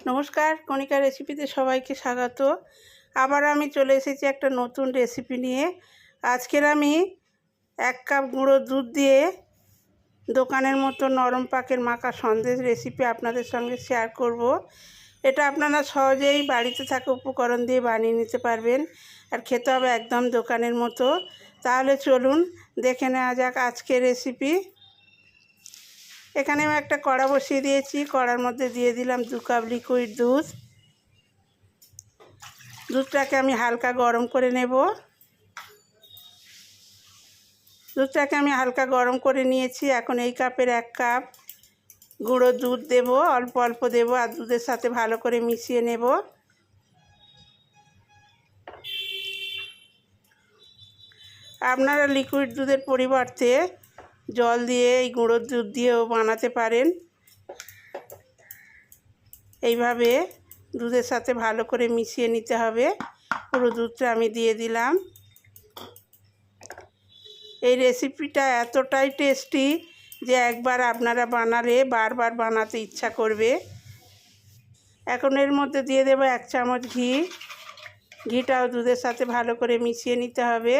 নমস্কার, কণিকা রেসিপিতে সবাইকে স্বাগত। আবার আমি চলে এসেছি একটা নতুন রেসিপি নিয়ে। আজকের আমি এক কাপ গুঁড়ো দুধ দিয়ে দোকানের মতো নরম পাকের মাখা সন্দেশ রেসিপি আপনাদের সঙ্গে শেয়ার করব। এটা আপনারা সহজেই বাড়িতে থাকা উপকরণ দিয়ে বানিয়ে নিতে পারবেন আর খেতে হবে একদম দোকানের মতো। তাহলে চলুন দেখে নেওয়া যাক আজকের রেসিপি এখানে আমি একটা কড়া বসিয়ে দিয়েছি। কড়ার মধ্যে দিয়ে দিলাম দু কাপ লিকুইড দুধ। দুধটাকে আমি হালকা গরম করে নেব। দুধটাকে আমি হালকা গরম করে নিয়েছি। এখন এই কাপের এক কাপ গুঁড়ো দুধ দেব। অল্প অল্প দেব আর দুধের সাথে ভালো করে মিশিয়ে নেব। আপনারা লিকুইড দুধের পরিবর্তে জল দিয়ে এই গুঁড়োর দুধ দিয়েও বানাতে পারেন। এইভাবে দুধের সাথে ভালো করে মিশিয়ে নিতে হবে। পুরো দুধটা আমি দিয়ে দিলাম। এই রেসিপিটা এতটাই টেস্টি যে একবার আপনারা বানালে বারবার বানাতে ইচ্ছা করবে। এখন এর মধ্যে দিয়ে দেবো এক চামচ ঘি। ঘিটাও দুধের সাথে ভালো করে মিশিয়ে নিতে হবে।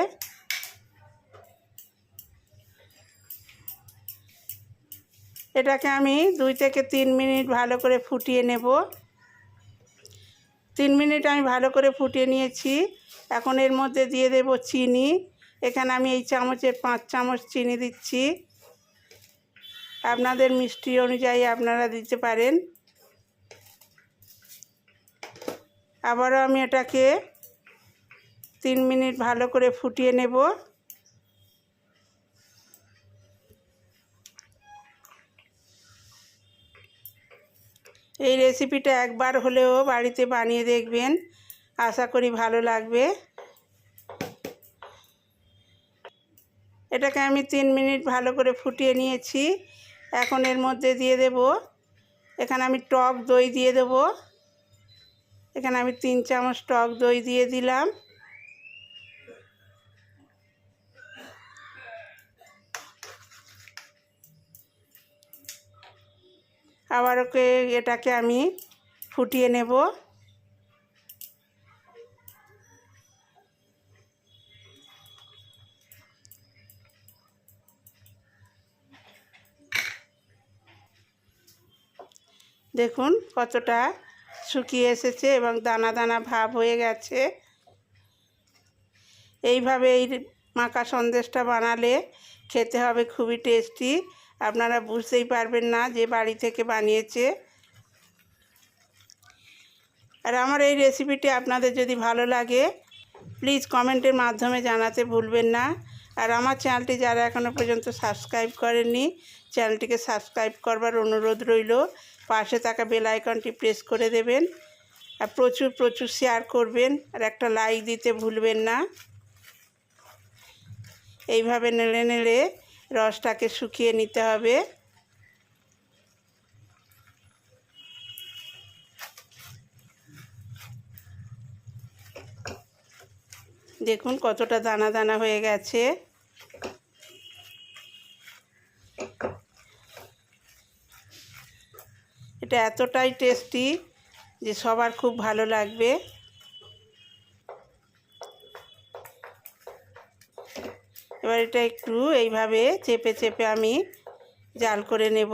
এটাকে আমি দুই থেকে তিন মিনিট ভালো করে ফুটিয়ে নেব। তিন মিনিট আমি ভালো করে ফুটিয়ে নিয়েছি। এখন এর মধ্যে দিয়ে দেব চিনি। এখানে আমি এই চামচের পাঁচ চামচ চিনি দিচ্ছি। আপনাদের মিষ্টি অনুযায়ী আপনারা দিতে পারেন। আবারও আমি এটাকে তিন মিনিট ভালো করে ফুটিয়ে নেব। এই রেসিপিটা একবার হলেও বাড়িতে বানিয়ে দেখবেন। আশা করি ভালো লাগবে। এটাকে আমি তিন মিনিট ভালো করে ফুটিয়ে নিয়েছি। এখন এর মধ্যে দিয়ে দেব। এখানে আমি টক দই দিয়ে দেব। এখানে আমি তিন চামচ টক দই দিয়ে দিলাম। আবার ওকে এটাকে আমি ফুটিয়ে নেব। দেখুন কতটা শুকিয়ে এসেছে এবং দানা দানা ভাব হয়ে গেছে। এইভাবে এই মাখা সন্দেশটা বানালে খেতে হবে, খুবই টেস্টি। আপনারা বুঝতেই পারবেন না যে বাড়ি থেকে বানিয়েছে। আর আমার এই রেসিপিটি আপনাদের যদি ভালো লাগে প্লিজ কমেন্টের মাধ্যমে জানাতে ভুলবেন না। আর আমার চ্যানেলটি যারা এখনও পর্যন্ত সাবস্ক্রাইব করেননি চ্যানেলটিকে সাবস্ক্রাইব করবার অনুরোধ রইল। পাশে থাকা বেল আইকনটি প্রেস করে দেবেন। আর প্রচুর প্রচুর শেয়ার করবেন। আর একটা লাইক দিতে ভুলবেন না। এইভাবে নেড়ে নেড়ে রসটাকে শুকিয়ে নিতে হবে। দেখুন কতটা দানা দানা হয়ে গেছে। এটা এতটাই টেস্টি যে সবার খুব ভালো লাগবে। এবার এটা একটু এইভাবে চেপে চেপে আমি জাল করে নেব।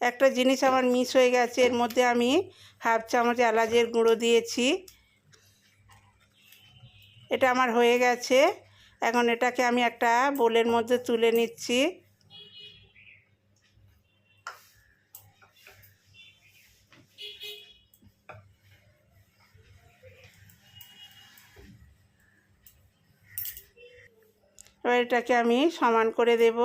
একটা জিনিস আমার মিস হয়ে গেছে, এর মধ্যে আমি হাফ চামচ এলাচের গুঁড়ো দিয়েছি। এটা আমার হয়ে গেছে। এখন এটাকে আমি একটা বোলের মধ্যে তুলে নিচ্ছি। এবার এটাকে আমি সমান করে দেব।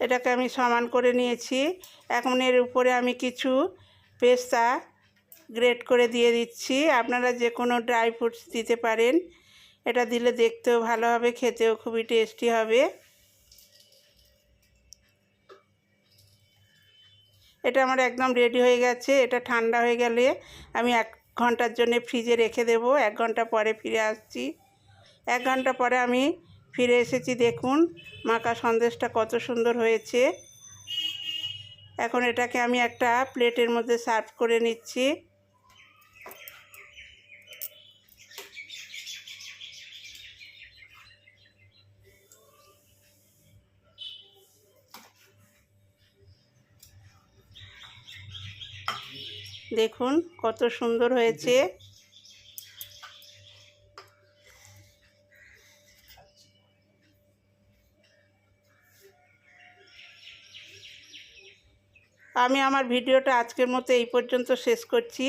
এটাকে আমি সমান করে নিয়েছি। এখন এর উপরে আমি কিছু পেস্তা গ্রেট করে দিয়ে দিচ্ছি। আপনারা যে কোনো ড্রাই ফ্রুটস দিতে পারেন। এটা দিলে দেখতেও ভালো হবে, খেতেও খুবই টেস্টি হবে। এটা আমার একদম রেডি হয়ে গেছে, এটা ঠান্ডা হয়ে গেলে আমি এক ঘণ্টার জন্য ফ্রিজে রেখে দেব। এক ঘণ্টা পরে ফিরে আসছি। এক ঘণ্টা পরে আমি ফিরে এসেছি, দেখুন। মাখা সন্দেশটা কত সুন্দর হয়েছে। এখন এটাকে আমি একটা প্লেটের মধ্যে সার্ভ করে নিচ্ছি। দেখুন কত সুন্দর হয়েছে। আমি আমার ভিডিওটা আজকের মতো এই পর্যন্ত শেষ করছি।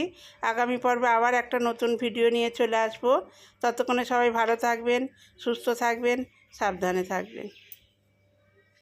আগামী পর্বে আবার একটা নতুন ভিডিও নিয়ে চলে আসব। ততক্ষণে সবাই ভালো থাকবেন, সুস্থ থাকবেন, সাবধানে থাকবেন।